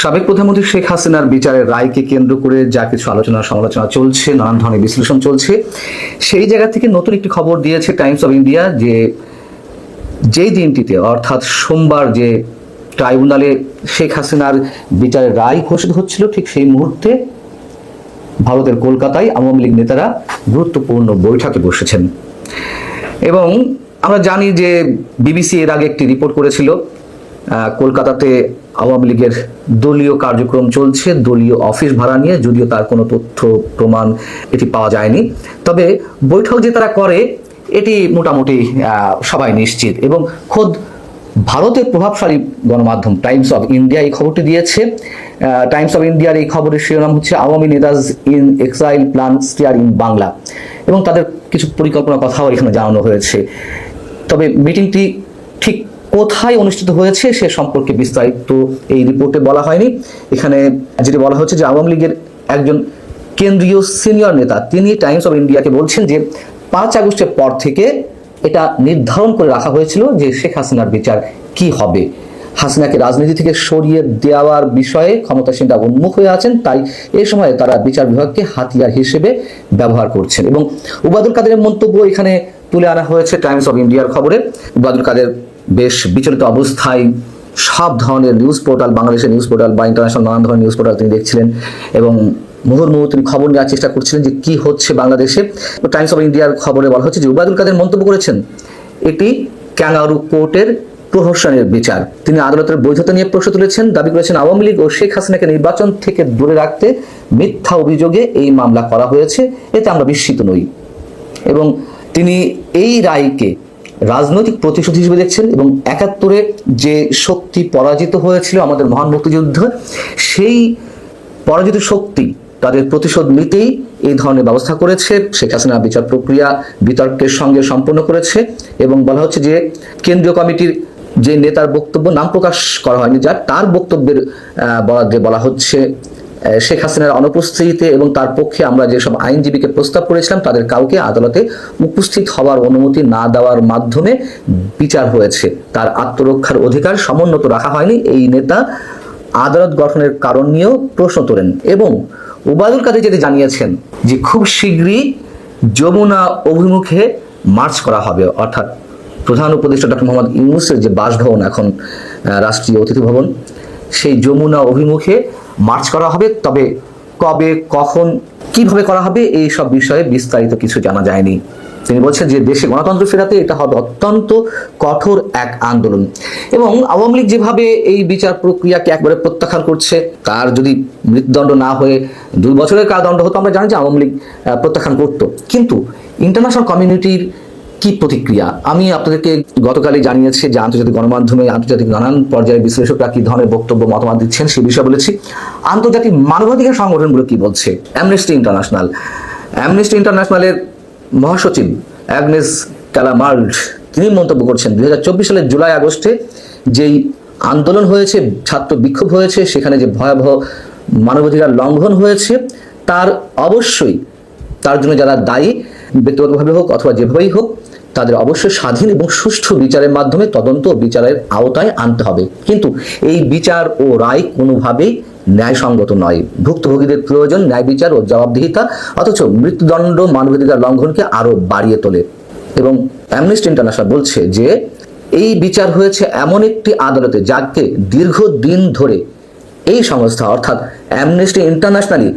সাবেক প্রধানমন্ত্রী শেখ হাসিনার বিচারের রায়কে কেন্দ্র করে যা কিছু আলোচনা সমালোচনা চলছে, নানান ধরনের বিশ্লেষণ চলছে। সেই জায়গা থেকে নতুন একটি খবর দিয়েছে টাইমস অফ ইন্ডিয়া যে যেই দিনটিতে, অর্থাৎ সোমবার যে ট্রাইব্যুনালে শেখ হাসিনার বিচারের রায় ঘোষিত হচ্ছিল, ঠিক সেই মুহূর্তে ভারতের কলকাতায় আওয়ামী লীগ নেতারা গুরুত্বপূর্ণ বৈঠকে বসেছেন। এবং আমরা জানি যে বিবিসি এর আগে একটি রিপোর্ট করেছিল কলকাতাতে আওয়ামী লীগের দলীয় কার্যক্রম চলছে, দলীয় অফিস ভাড়া নিয়ে, যদিও তার কোনো তথ্য, প্রমাণ এটি পাওয়া যায়নি। তবে বৈঠক যে তারা করে, এটি মোটামুটি সবাই নিশ্চিত এবং খোদ ভারতের প্রভাবশালী গণমাধ্যম টাইমস অফ ইন্ডিয়া এই খবরটি দিয়েছে। টাইমস অফ ইন্ডিয়ার এই খবরের শিরোনাম হচ্ছে Awami নেতাজ in exile plan steer in Bangla এবং তাদের কিছু পরিকল্পনার কথাও এখানে জানানো হয়েছে। তবে মিটিংটি ঠিক কোথায় অনুষ্ঠিত হয়েছে সে সম্পর্কে বিস্তারিত এই রিপোর্টে বলা হয়নি। এখানে যেটি বলা হচ্ছে যে আওয়ামী লীগের একজন কেন্দ্রীয় সিনিয়র নেতা, তিনি টাইমস অফ ইন্ডিয়াকে বলছেন যে পাঁচ আগস্টের পর থেকে এটা নির্ধারণ করে রাখা হয়েছিল যে শেখ হাসিনার বিচার কি হবে। হাসিনাকে রাজনীতি থেকে সরিয়ে দেওয়ার বিষয়ে ক্ষমতাসীনরা উন্মুখ হয়ে আছেন, তাই এই সময়ে তারা বিচার বিভাগকে হাতিয়ার হিসেবে ব্যবহার করছেন। এবং উবাদুল কাদেরের মন্তব্য এখানে তুলে আনা হয়েছে টাইমস অফ ইন্ডিয়ার খবরে। উবাদুল কাদের বেশ বিচলিত অবস্থায় সব ধরনের নিউজ পোর্টাল বাংলাদেশের নিউজ পোর্টাল বা ইন্টারন্যাশনাল নানান ধরনের নিউজ পোর্টাল তিনি দেখছিলেন এবং মুহুর্মুহু তিনি খবর নেওয়ার চেষ্টা করছিলেন যে কি হচ্ছে বাংলাদেশে। টাইমস অফ ইন্ডিয়ার খবরে বলা হচ্ছে যে উবায়দুল কাদের মন্তব্য করেছেন, এটি ক্যাঙ্গারু কোর্টের প্রহসনের বিচার। তিনি আদালতের বৈধতা নিয়ে প্রশ্ন তুলেছেন, দাবি করেছেন আওয়ামী লীগ ও শেখ হাসিনাকে নির্বাচন থেকে দূরে রাখতে মিথ্যা অভিযোগে এই মামলা করা হয়েছে, এতে আমরা বিস্মিত নই। এবং তিনি এই রায়কে রাজনৈতিক প্রতিশোধ হিসেবে দেখছেন এবং একাত্তরে যে শক্তি পরাজিত হয়েছিল আমাদের মহান মুক্তিযুদ্ধ, সেই পরাজিত শক্তি তাদের প্রতিশোধ নিতেই এই ধরনের ব্যবস্থা করেছে। শেখ হাসিনা বিচার প্রক্রিয়া বিতর্কের সঙ্গে সম্পন্ন করেছে এবং বলা হচ্ছে যে কেন্দ্রীয় কমিটির যে নেতার বক্তব্য নাম প্রকাশ করা হয়নি, যা তার বক্তব্যের বরাদ্দে বলা হচ্ছে। শেখ হাসিনার অনুপস্থিতিতে এবং তার পক্ষে আমরা যেসব আইনজীবীকে প্রস্তাব করেছিলাম, তাদের কাউকে আদালতে উপস্থিত হওয়ার অনুমতি না দেওয়ার মাধ্যমে বিচার হয়েছে। তার আত্মরক্ষার অধিকার সমুন্নত রাখা হয়নি। এই নেতা আদালত গঠনের কারণ নিয়েও প্রশ্ন তোলেন এবং উবায়দুল কাদের যেটি জানিয়েছেন যে খুব শীঘ্রই যমুনা অভিমুখে মার্চ করা হবে। অর্থাৎ প্রধান উপদেষ্টা ডক্টর মোহাম্মদ ইউনুসের যে বাসভবন, এখন রাষ্ট্রীয় অতিথি ভবন, সেই যমুনা অভিমুখে মার্চ করা হবে, তবে কবে, কখন, কীভাবে করা হবে, এই সব বিষয়ে বিস্তারিত কিছু জানা যায়নি। তিনি বলছেন যে দেশে গণতন্ত্র ফেরাতে এটা হবে অত্যন্ত কঠোর এক আন্দোলন। এবং আওয়ামী লীগ যেভাবে এই বিচার প্রক্রিয়াকে একবারে প্রত্যাখ্যান করছে, তার যদি মৃত্যুদণ্ড না হয়ে দুই বছরের কারাদণ্ড হতো, আমরা জানি যে আওয়ামী লীগ প্রত্যাখ্যান করতো। কিন্তু ইন্টারন্যাশনাল কমিউনিটির কি প্রতিক্রিয়া? আমি আপনাদেরকে গতকালই জানিয়েছি যে আন্তর্জাতিক গণমাধ্যমে আন্তর্জাতিক নানান পর্যায়ের বিশ্লেষকরা কি ধরনের বক্তব্য, মতামত দিচ্ছেন সে বিষয়ে বলেছি। আন্তর্জাতিক মানবাধিকার সংগঠনগুলো কি বলছে? অ্যামনেস্টি ইন্টারন্যাশনাল অ্যামনেস্টি ইন্টারন্যাশনালের মহাসচিব অ্যাগনেস ক্যালামার্ড তিনি মন্তব্য করছেন, দুই হাজার চব্বিশ সালের জুলাই আগস্টে যেই আন্দোলন হয়েছে, ছাত্র বিক্ষোভ হয়েছে, সেখানে যে ভয়াবহ মানবাধিকার লঙ্ঘন হয়েছে, তার অবশ্যই তার জন্য যারা দায়ী, ব্যক্তিগতভাবে হোক অথবা যেভাবেই হোক তাদের অবশ্যই স্বাধীন এবং সুষ্ঠু বিচারের মাধ্যমে তদন্ত বিচারের আওতায় আনতে হবে। কিন্তু এই বিচার ও রায় কোনোভাবেই ন্যায়সঙ্গত নয়। ভুক্তভোগীদের প্রয়োজন ন্যায় বিচার ও জবাবদিহিতা, অথচ মৃত্যুদণ্ড মানবাধিকার লঙ্ঘনকে আরও বাড়িয়ে তোলে। এবং অ্যামনেস্টি ইন্টারন্যাশনাল বলছে যে, এই বিচার হয়েছে এমন একটি আদালতে যাকে দীর্ঘদিন ধরে এই সংস্থা, অর্থাৎ অ্যামনেস্টি ইন্টারন্যাশনালি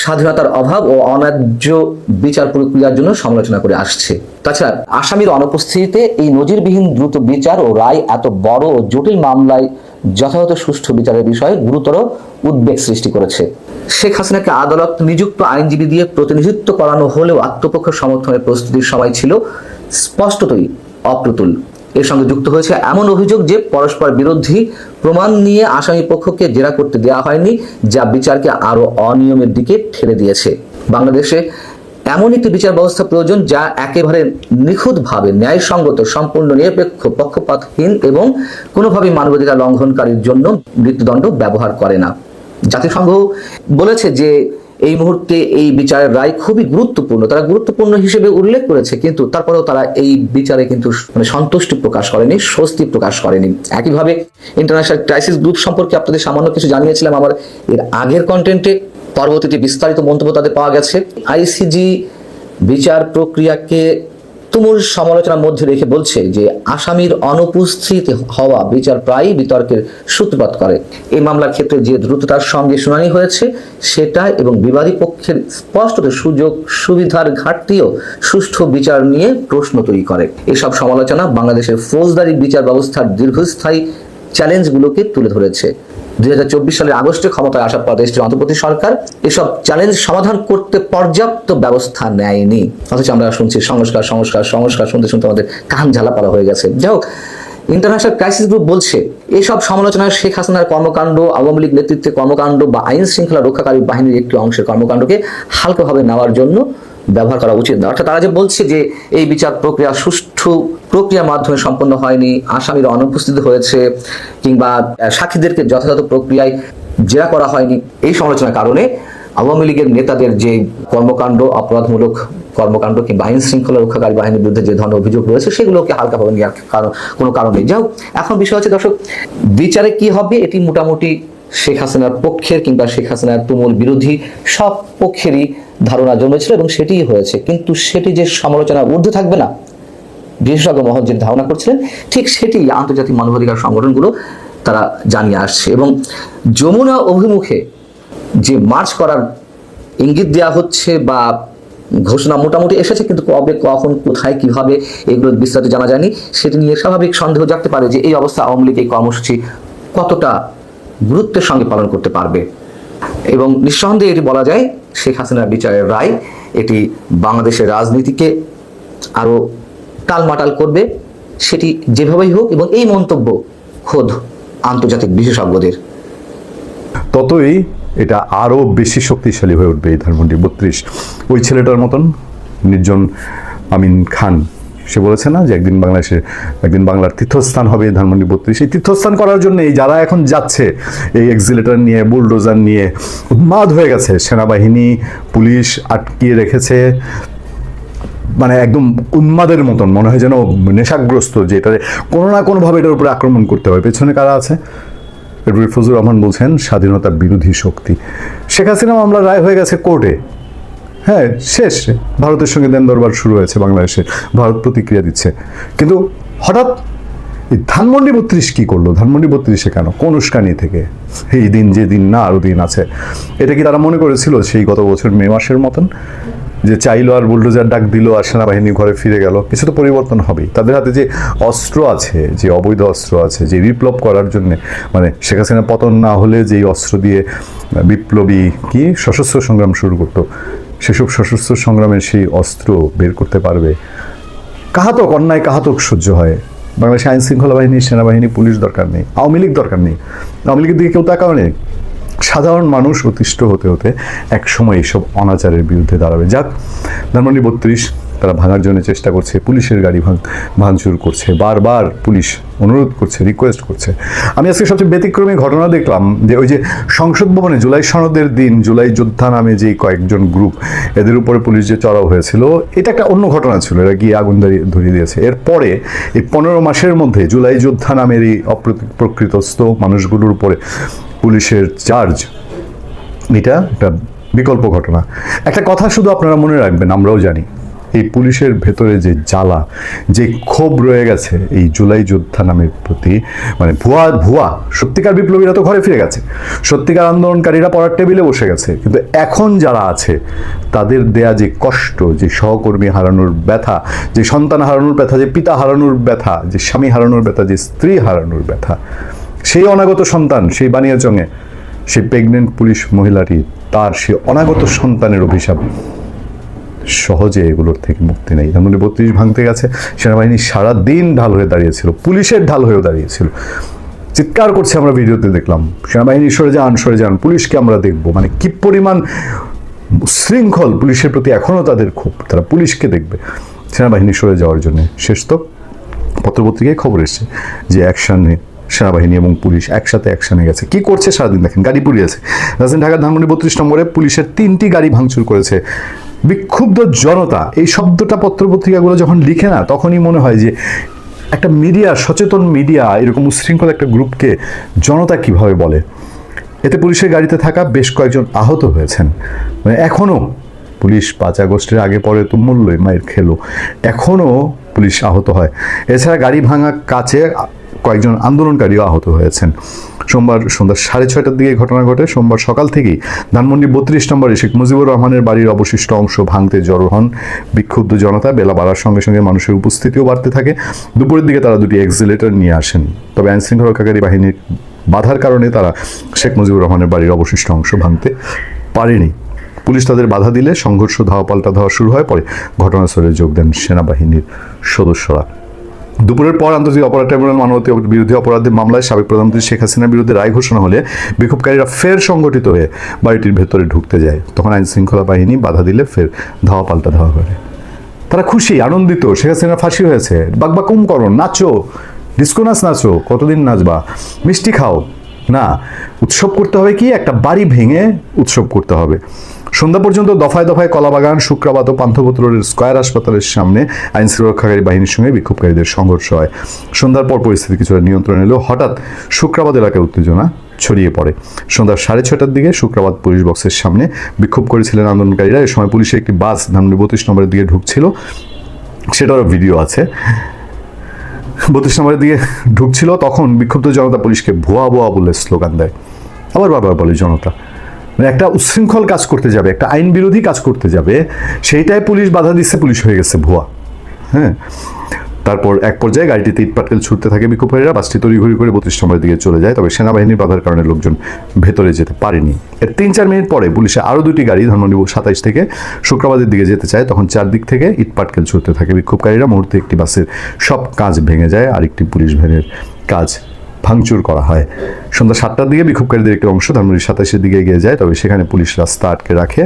স্বাধীনতার অভাব ও অন্যায্য বিচার প্রক্রিয়ার জন্য সমালোচনা করে আসছে। তাছাড়া আসামির অনুপস্থিতিতে এই নজিরবিহীন দ্রুত বিচার ও রায় এত বড় ও জটিল মামলায় যথাযথ সুষ্ঠু বিচারের বিষয়ে গুরুতর উদ্বেগ সৃষ্টি করেছে। শেখ হাসিনাকে আদালত নিযুক্ত আইনজীবী দিয়ে প্রতিনিধিত্ব করানো হলেও আত্মপক্ষ সমর্থনের প্রস্তুতির সময় ছিল স্পষ্টতই অপ্রতুল। এর সঙ্গে যুক্ত হয়েছে। এমন অভিযোগ যে পরস্পর বিরোধী প্রমাণ নিয়ে আসামি পক্ষকে জেরা করতে দেওয়া হয়নি, যা বিচারকে আরও অনিয়মের দিকে ঠেলে দিয়েছে। বাংলাদেশে এমন একটি বিচার ব্যবস্থা প্রয়োজন যা একেবারে নিখুঁতভাবে ন্যায়সঙ্গত, সম্পূর্ণ, নিরপেক্ষ, পক্ষপাতহীন এবং কোনোভাবেই মানবাধিকার লঙ্ঘনকারীর জন্য মৃত্যুদণ্ড ব্যবহার করে না। জাতিসংঘ বলেছে যে এই মুহূর্তে এই বিচারের রায় খুবই গুরুত্বপূর্ণ। তারা গুরুত্বপূর্ণ হিসেবে উল্লেখ করেছে, কিন্তু তারপরেও তারা এই বিচারে কিন্তু মানে সন্তুষ্টি প্রকাশ করেনি, স্বস্তি প্রকাশ করেনি। একইভাবে ইন্টারন্যাশনাল ক্রাইসিস গ্রুপ সম্পর্কে আপনাদের সামান্য কিছু জানিয়েছিলাম আমার এর আগের কন্টেন্টে পরবর্তীতে বিস্তারিত মন্তব্য তাদের পাওয়া গেছে। আইসিজি বিচার প্রক্রিয়াকে তুমুল সমালোচনার মধ্যে রেখে বলছে যে, আসামির অনুপস্থিত হওয়া বিচার প্রায়ই বিতর্কের সূত্রপাত করে। এই মামলার ক্ষেত্রে যে দ্রুততার সঙ্গে শুনানি হয়েছে, সেটা এবং বিবাদী পক্ষের স্পষ্টত সুযোগ, সুবিধার ঘাটতিও সুষ্ঠু বিচার নিয়ে প্রশ্ন তৈরি করে। এসব সমালোচনা বাংলাদেশের ফৌজদারি বিচার ব্যবস্থার দীর্ঘস্থায়ী চ্যালেঞ্জগুলোকে তুলে ধরেছে। দুই হাজার চব্বিশ সালের আগস্টে ক্ষমতায় আসার পর দেশটির অন্তর্বর্তী সরকার এসব চ্যালেঞ্জ সমাধান করতে পর্যাপ্ত ব্যবস্থা নেয়নি। অথচ আমরা শুনছি, সংস্কার সংস্কার সংস্কার, শুনতে শুনতে আমাদের কান ঝালা পড়া হয়ে গেছে। যাই হোক ইন্টারন্যাশনাল ক্রাইসিস গ্রুপ বলছে, এসব সমালোচনায় শেখ হাসিনার কর্মকাণ্ড, আওয়ামী লীগ নেতৃত্বে কর্মকাণ্ড বা আইন শৃঙ্খলা রক্ষাকারী বাহিনীর একটি অংশের কর্মকাণ্ডকে হালকাভাবে নেওয়ার জন্য ব্যবহার করা উচিত না। অর্থাৎ তারা যে বলছে যে এই বিচার প্রক্রিয়া সুষ্ঠু প্রক্রিয়ার মাধ্যমে সম্পন্ন হয়নি। আসামিরা অনুপস্থিত হয়েছে কিংবা সাক্ষীদেরকে যথাযথ প্রক্রিয়ায় জেরা করা হয়নি। এই সমালোচনার কারণে আওয়ামী লীগের নেতাদের যে কর্মকাণ্ড, অপরাধমূলক কর্মকাণ্ড কিংবা আইন শৃঙ্খলা রক্ষাকারী বাহিনীর বিরুদ্ধে যে ধরনের অভিযোগ রয়েছে, সেগুলোকে হালকাভাবে নেওয়ার কারণ কোনো কারণ নেই। যাই এখন বিষয় হচ্ছে, দর্শক, বিচারে কি হবে এটি মোটামুটি শেখ হাসিনার পক্ষের কিংবা শেখ হাসিনার তুমুল বিরোধী সব পক্ষেরই ধারণা জন্মেছিল এবং সেটিই হয়েছে। কিন্তু সেটি যে সমালোচনার ঊর্ধ্বে থাকবে না বিশেষজ্ঞ মহল যে ধারণা করছিলেন, ঠিক সেটি আন্তর্জাতিক মানবাধিকার সংগঠনগুলো তারা জানিয়ে আসছে। এবং যমুনা অভিমুখে যে মার্চ করার ইঙ্গিত দেওয়া হচ্ছে বা ঘোষণা মোটামুটি এসেছে, কিন্তু কবে, কখন, কোথায়, কীভাবে এগুলো বিস্তারিত জানা যায়নি। সেটি নিয়ে স্বাভাবিক সন্দেহ জাগতে পারে যে এই অবস্থা আওয়ামী লীগ এই কর্মসূচি কতটা গুরুত্বের সঙ্গে পালন করতে পারবে। এবং নিঃসন্দেহে এটি বলা যায় শেখ হাসিনার বিচারের রায়, এটি বাংলাদেশের রাজনীতিকে আরও টালমাটাল করবে, সেটি যেভাবেই হোক এবং এই মন্তব্য খোদ আন্তর্জাতিক বিশেষজ্ঞদের। ততই এটা আরও বেশি শক্তিশালী হয়ে উঠবে এই ধানমন্ডি। বত্রিশ, ওই ছেলেটার মতন নির্জন আমিন খান, সে বলেছে না যে একদিন বাংলাদেশে, একদিন বাংলার তীর্থস্থান হবে ধানমন্ডি বত্রিশ। এই তীর্থস্থান করার জন্য এই যারা এখন যাচ্ছে, এই এক্সিলেটর নিয়ে বুলডোজার নিয়ে উন্মাদ হয়ে গেছে। সেনাবাহিনী, পুলিশ আটকিয়ে রেখেছে। মানে একদম উন্মাদের মতন, মনে হয় যেন নেশাগ্রস্ত, যে এটারে কোনো না কোনোভাবে এটার উপরে আক্রমণ করতে হবে পেছনে কারা আছে? ফজলুর রহমান বলছেন স্বাধীনতার বিরোধী শক্তি। শেখ হাসিনা মামলার রায় হয়ে গেছে কোর্টে। হ্যাঁ শেষ। ভারতের সঙ্গে দেন দরবার শুরু হয়েছে বাংলাদেশে। ভারত প্রতিক্রিয়া দিচ্ছে। কিন্তু হঠাৎ এই ধানমন্ডি বত্রিশ কি করল? ধানমন্ডি বত্রিশে কেন? কোন উস্কানি থেকে? এই দিন যে দিন না আরও দিন আছে। এটা কি তারা মনে করেছিল সেই গত বছর মে মাসের মতন? যে চাইলো আর বুলডোজার ডাক দিল আর সেনাবাহিনী ঘরে ফিরে গেল, কিছু তো পরিবর্তন হবেই। তাদের হাতে যে অস্ত্র আছে, যে অবৈধ অস্ত্র আছে, যে বিপ্লব করার জন্য মানে শেখ হাসিনা পতন না হলে যেই অস্ত্র দিয়ে বিপ্লবী কি সশস্ত্র সংগ্রাম শুরু করতো, সেসব সশস্ত্র সংগ্রামের সেই অস্ত্র বের করতে পারবে। কাহাতক অন্যায়, কাহাতক সহ্য হয়। বাংলাদেশ আইন শৃঙ্খলা বাহিনী, সেনাবাহিনী, পুলিশ দরকার নেই, আওয়ামী লীগ দরকার নেই। আওয়ামী লীগের দিকে কেউ তাকাও নেই। সাধারণ মানুষ অতিষ্ঠ হতে হতে এক সময় এইসব অনাচারের বিরুদ্ধে দাঁড়াবে। যাক, ধানমন্ডি বত্রিশ, তারা ভাঙার জন্য চেষ্টা করছে, পুলিশের গাড়ি ভাঙ, ভাঙচুর করছে। বারবার পুলিশ অনুরোধ করছে রিকোয়েস্ট করছে। আমি আজকে সবচেয়ে ব্যতিক্রমী ঘটনা দেখলাম, যে ওই যে সংসদ ভবনে জুলাই সনদের দিন, জুলাই যোদ্ধা নামে যে কয়েকজন গ্রুপ এদের উপরে পুলিশ যে চড়াও হয়েছিল, এটা একটা অন্য ঘটনা ছিল। এরা গিয়ে আগুন দাঁড়িয়ে ধরিয়ে দিয়েছে। এরপরে এই পনেরো মাসের মধ্যে জুলাই যোদ্ধা নামের এই অপ্রকৃতস্থ মানুষগুলোর উপরে পুলিশের চার্জ এটা একটা বিকল্প ঘটনা। একটা কথা শুধু আপনারা মনে রাখবেন, আমরাও জানি, এই পুলিশের ভেতরে যে জ্বালা, যে ক্ষোভ রয়ে গেছে, এই জুলাই যোদ্ধা নামের প্রতি মানে ভুয়া ভুয়া, সত্যিকার বিপ্লবীরা তো ঘরে ফিরে গেছে, সত্যিকার আন্দোলনকারীরা পড়ার টেবিলে বসে গেছে, কিন্তু এখন যারা আছে, তাদের দেয়া যে কষ্ট, যে সহকর্মী হারানোর ব্যথা, যে সন্তান হারানোর ব্যথা, যে পিতা হারানোর ব্যথা, যে স্বামী হারানোর ব্যথা, যে স্ত্রী হারানোর ব্যথা সেই অনাগত সন্তান, সেই বানিয়াচঙে সেই প্রেগনেন্ট পুলিশ মহিলাটি, তার সে অনাগত সন্তানের অভিশাপ সহজে এগুলোর থেকে মুক্তি নেই। মধ্যে বত্রিশ ভাঙতে গেছে, সেনাবাহিনী সারা দিন ঢাল হয়ে দাঁড়িয়েছিল, পুলিশের ঢাল হয়েও দাঁড়িয়েছিল। চিৎকার করছে আমরা ভিডিওতে দেখলাম, সেনাবাহিনী সরে যান সরে যান, পুলিশকে আমরা দেখব। মানে কি পরিমাণ শৃঙ্খল পুলিশের প্রতি এখনও তাদের খুব তারা পুলিশকে দেখবে। সেনাবাহিনী সরে যাওয়ার জন্য শেষ তো। পত্রপত্রিকায় খবর এসছে যে অ্যাকশানে সেনাবাহিনী এবং পুলিশ একসাথে অ্যাকশনে গেছে। কি করছে সারাদিন দেখেন, গাড়ি পুড়িয়েছে রাজধানী ঢাকার ধানমন্ডি বত্রিশ নম্বরে পুলিশের তিনটি গাড়ি ভাঙচুর করেছে। বিক্ষুব্ধ জনতা, এই শব্দটা পত্রপত্রিকাগুলো যখন লিখে না, তখনই মনে হয় যে একটা মিডিয়া, সচেতন মিডিয়া, এরকম উশৃঙ্খল একটা গ্রুপকে জনতা কীভাবে বলে? এতে পুলিশের গাড়িতে থাকা বেশ কয়েকজন আহত হয়েছেন। মানে এখনও পুলিশ পাঁচ আগস্টের আগে পরে তো মূল্যই মায়ের খেলো। এখনও পুলিশ আহত হয়। এছাড়া গাড়ি ভাঙা কাছে কয়েকজন আন্দোলনকারীও আহত হয়েছেন। সোমবার সন্ধ্যা সাড়ে ছয়টার দিকে ঘটনা ঘটে। সোমবার সকাল থেকেই ধানমন্ডি বত্রিশ নম্বরে শেখ মুজিবুর রহমানের বাড়ির অবশিষ্ট অংশ ভাঙতে জড়ো হন। বিক্ষুব্ধ জনতা বেলা বাড়ার সঙ্গে সঙ্গে মানুষের উপস্থিতিও বাড়তে থাকে। দুপুরের দিকে তারা দুটি এক্সিলেটর নিয়ে আসেন। তবে আইনশৃঙ্খলা রক্ষাকারী বাহিনীর বাধার কারণে তারা শেখ মুজিবুর রহমানের বাড়ির অবশিষ্ট অংশ ভাঙতে পারেনি। পুলিশ তাদের বাধা দিলে সংঘর্ষ ধাওয়া পাল্টা ধাওয়া শুরু হয়। পরে ঘটনাস্থলে যোগ দেন সেনাবাহিনীর সদস্যরা। দুপুরের পর আন্তর্জাতিক অপরাধ ট্রাইব্যুনাল মানবতা বিরোধী অপরাধের মামলায় সাবেক প্রধানমন্ত্রী শেখ হাসিনার বিরুদ্ধে রায় ঘোষণা হলে বিক্ষোভকারীরা ফের সংগঠিত হয়ে বাড়িটির ভেতরে ঢুকতে যায়। তখন আইন শৃঙ্খলা বাহিনী বাধা দিলে ফের ধাওয়া পাল্টা ধাওয়া করে। তারা খুশি, আনন্দিত, শেখ হাসিনা ফাঁসি হয়েছে। বাকবাকুম করো, নাচো, ডিস্কো নাচ নাচো, কতদিন নাচবা? মিষ্টি খাও। না, উৎসব করতে হবে কি? একটা বাড়ি ভেঙে উৎসব করতে হবে। সন্ধ্যা পর্যন্ত দফায় দফায় কলাবাগান, শুক্রাবাদ ও পান্থপত্র রোডের স্কয়ার হাসপাতালের সামনে আইন সুরক্ষাকারী বাহিনীর সঙ্গে বিক্ষোভকারীদের সংঘর্ষ হয়। সন্ধ্যার পর পরিস্থিতি কিছুটা নিয়ন্ত্রণ এলেও হঠাৎ শুক্রাবাদ এলাকায় উত্তেজনা ছড়িয়ে পড়ে। সন্ধ্যা সাড়ে ছটার দিকে শুক্রাবাদ পুলিশ বক্সের সামনে বিক্ষোভ করেছিলেন আন্দোলনকারীরা। এ সময় পুলিশের একটি বাস ধানমন্ডি বত্রিশ নম্বরের দিকে ঢুকছিল। সেটারও ভিডিও আছে। বত্রিশ নম্বরের দিকে ঢুকছিল। তখন বিক্ষুব্ধ জনতা পুলিশকে ভুয়া ভুয়া বলে স্লোগান দেয়। আবার বারবার বলে জনতা। মানে একটা উচ্ছৃঙ্খল কাজ করতে যাবে, একটা আইন বিরোধী কাজ করতে যাবে সেইটাই পুলিশ বাধা দিচ্ছে, পুলিশ হয়ে গেছে ভুয়া। হ্যাঁ? তারপর এক পর্যায়ে গাড়িটিতে ইটপাটকেল ছুটতে থাকে বিক্ষোভকারীরা বাসটি তড়িঘড়ি করে বত্রিশ নম্বরের দিকে চলে যায়, তবে সেনাবাহিনীর বাধার কারণে লোকজন ভেতরে যেতে পারেনি। এর তিন চার মিনিট পরে পুলিশে আরও দুটি গাড়ি ধানমন্ডি সাতাইশ থেকে শুক্রবাদের দিকে যেতে চায়। তখন চারদিক থেকে ইটপাটকেল ছুটতে থাকে বিক্ষোভকারীরা মুহূর্তে একটি বাসের সব কাজ ভেঙে যায় আর একটি পুলিশ ভ্যানের কাজ ভাঙচুর করা হয়। সন্ধ্যা সাতটার দিকে বিক্ষোভকারীদের একটি অংশ ধানমন্ডি সাতাশের দিকে এগিয়ে যায়, তবে সেখানে পুলিশ রাস্তা আটকে রাখে।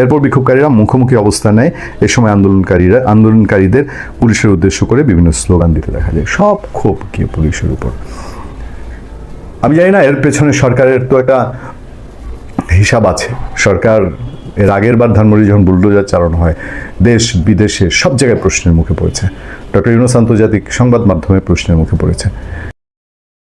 এরপর বিক্ষোভকারীরা মুখোমুখি অবস্থান নেয়। এ সময় আন্দোলনকারীরা, আন্দোলনকারীদের পুলিশের উদ্দেশ্য করে বিভিন্ন স্লোগান দিতে দেখা যায়। সব ক্ষোভ গিয়ে পুলিশের উপর? আমি জানি না, এর পেছনে সরকারের তো একটা হিসাব আছে। সরকার এর আগের বার ধানমন্ডি যখন বুলডোজার চালানো হয়, দেশ বিদেশে সব জায়গায় প্রশ্নের মুখে পড়েছে। ডক্টর ইউনুস আন্তর্জাতিক সংবাদ মাধ্যমে প্রশ্নের মুখে পড়েছে।